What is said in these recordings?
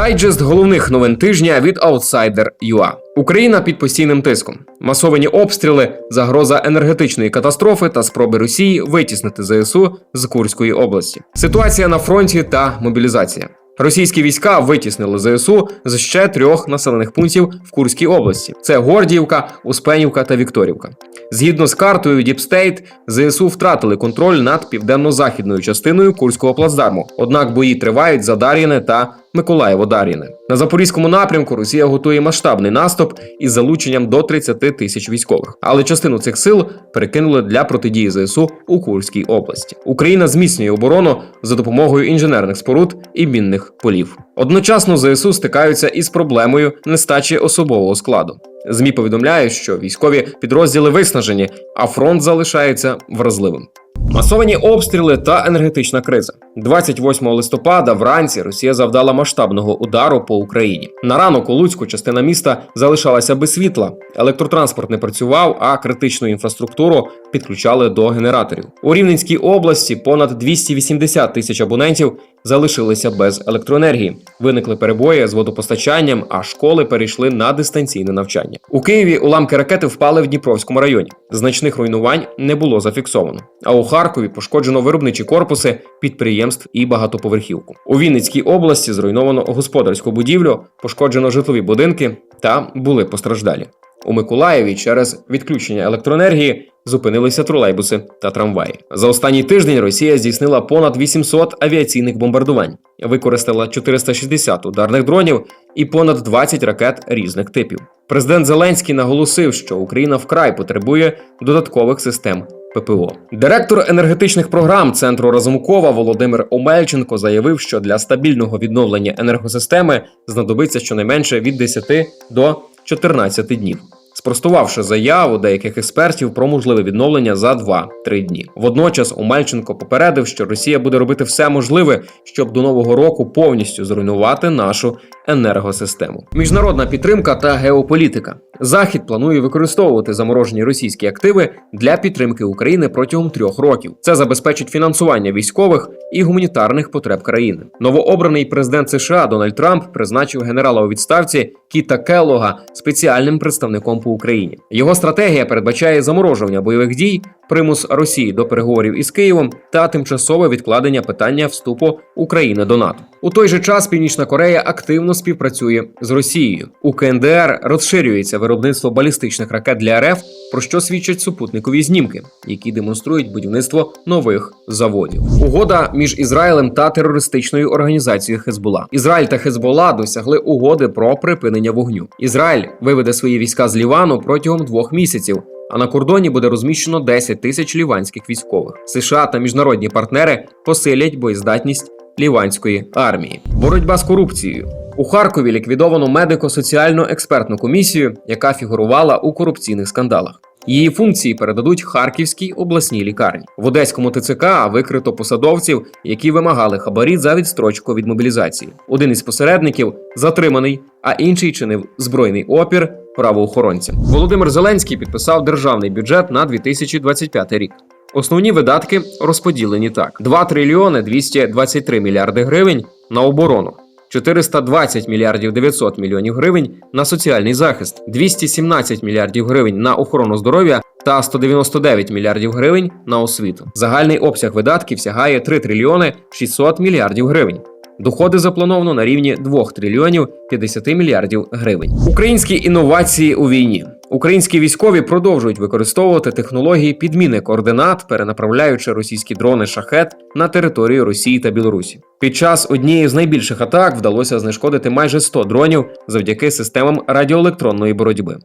Дайджест головних новин тижня від Outsider.ua. Україна під постійним тиском. Масовані обстріли, загроза енергетичної катастрофи та спроби Росії витіснити ЗСУ з Курської області. Ситуація на фронті та мобілізація. Російські війська витіснили ЗСУ з ще трьох населених пунктів в Курській області: це Гордіївка, Успенівка та Вікторівка. Згідно з картою Діпстейт, ЗСУ втратили контроль над південно-західною частиною Курського плацдарму. Однак бої тривають за Дар'їне та Миколаєво-Дар'їне. На запорізькому напрямку Росія готує масштабний наступ із залученням до 30 тисяч військових, але частину цих сил перекинули для протидії ЗСУ у Курській області. Україна зміцнює оборону за допомогою інженерних споруд і мінних полів. Одночасно ЗСУ стикаються із проблемою нестачі особового складу. ЗМІ повідомляють, що військові підрозділи виснажені, а фронт залишається вразливим. Масовані обстріли та енергетична криза. 28 листопада вранці Росія завдала масштабного удару по Україні. На ранок у Луцьку частина міста залишалася без світла. Електротранспорт не працював, а критичну інфраструктуру підключали до генераторів. У Рівненській області понад 280 тисяч абонентів залишилися без електроенергії. Виникли перебої з водопостачанням, а школи перейшли на дистанційне навчання. У Києві уламки ракети впали в Дніпровському районі. Значних руйнувань не було зафіксовано. А у Харкові пошкоджено виробничі корпуси підприємств і багатоповерхівку. У Вінницькій області зруйновано господарську будівлю, пошкоджено житлові будинки та були постраждалі. У Миколаєві через відключення електроенергії зупинилися тролейбуси та трамваї. За останній тиждень Росія здійснила понад 800 авіаційних бомбардувань, використала 460 ударних дронів і понад 20 ракет різних типів. Президент Зеленський наголосив, що Україна вкрай потребує додаткових систем. ППО директор енергетичних програм центру Разумкова Володимир Омельченко заявив, що для стабільного відновлення енергосистеми знадобиться щонайменше від 10 до 14 днів. Спростувавши заяву деяких експертів про можливе відновлення за 2-3 дні. Водночас Омельченко попередив, що Росія буде робити все можливе, щоб до нового року повністю зруйнувати нашу енергосистему. Міжнародна підтримка та геополітика. Захід планує використовувати заморожені російські активи для підтримки України протягом трьох років. Це забезпечить фінансування військових і гуманітарних потреб країни. Новообраний президент США Дональд Трамп призначив генерала у відставці Кіта Келлога спеціальним представником по Україні. Його стратегія передбачає заморожування бойових дій, примус Росії до переговорів із Києвом та тимчасове відкладення питання вступу України до НАТО. У той же час Північна Корея активно співпрацює з Росією. У КНДР розширюється виробництво балістичних ракет для РФ, про що свідчать супутникові знімки, які демонструють будівництво нових заводів. Угода між Ізраїлем та терористичною організацією Хезбула. Ізраїль та Хезбола досягли угоди про припинення вогню. Ізраїль виведе свої війська з Лівану протягом двох місяців. А на кордоні буде розміщено 10 тисяч ліванських військових. США та міжнародні партнери посилять боєздатність ліванської армії. Боротьба з корупцією. У Харкові ліквідовано медико-соціальну експертну комісію, яка фігурувала у корупційних скандалах. Її функції передадуть Харківській обласній лікарні. В Одеському ТЦК викрито посадовців, які вимагали хабарі за відстрочку від мобілізації. Один із посередників затриманий, а інший чинив збройний опір правоохоронцям. Володимир Зеленський підписав державний бюджет на 2025 рік. Основні видатки розподілені так: 2 трильйони 223 мільярди гривень на оборону. 420 мільярдів 900 мільйонів гривень на соціальний захист, 217 мільярдів гривень на охорону здоров'я та 199 мільярдів гривень на освіту. Загальний обсяг видатків сягає 3 трильйони 600 мільярдів гривень. Доходи заплановано на рівні 2 трильйонів 50 мільярдів гривень. Українські інновації у війні. Українські військові продовжують використовувати технології підміни координат, перенаправляючи російські дрони шахет на територію Росії та Білорусі. Під час однієї з найбільших атак вдалося знешкодити майже 100 дронів завдяки системам радіоелектронної боротьби.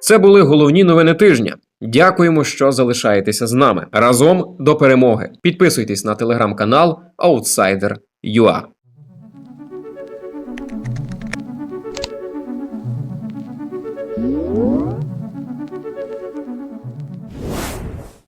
Це були головні новини тижня. Дякуємо, що залишаєтеся з нами разом до перемоги. Підписуйтесь на телеграм-канал Outsider.ua.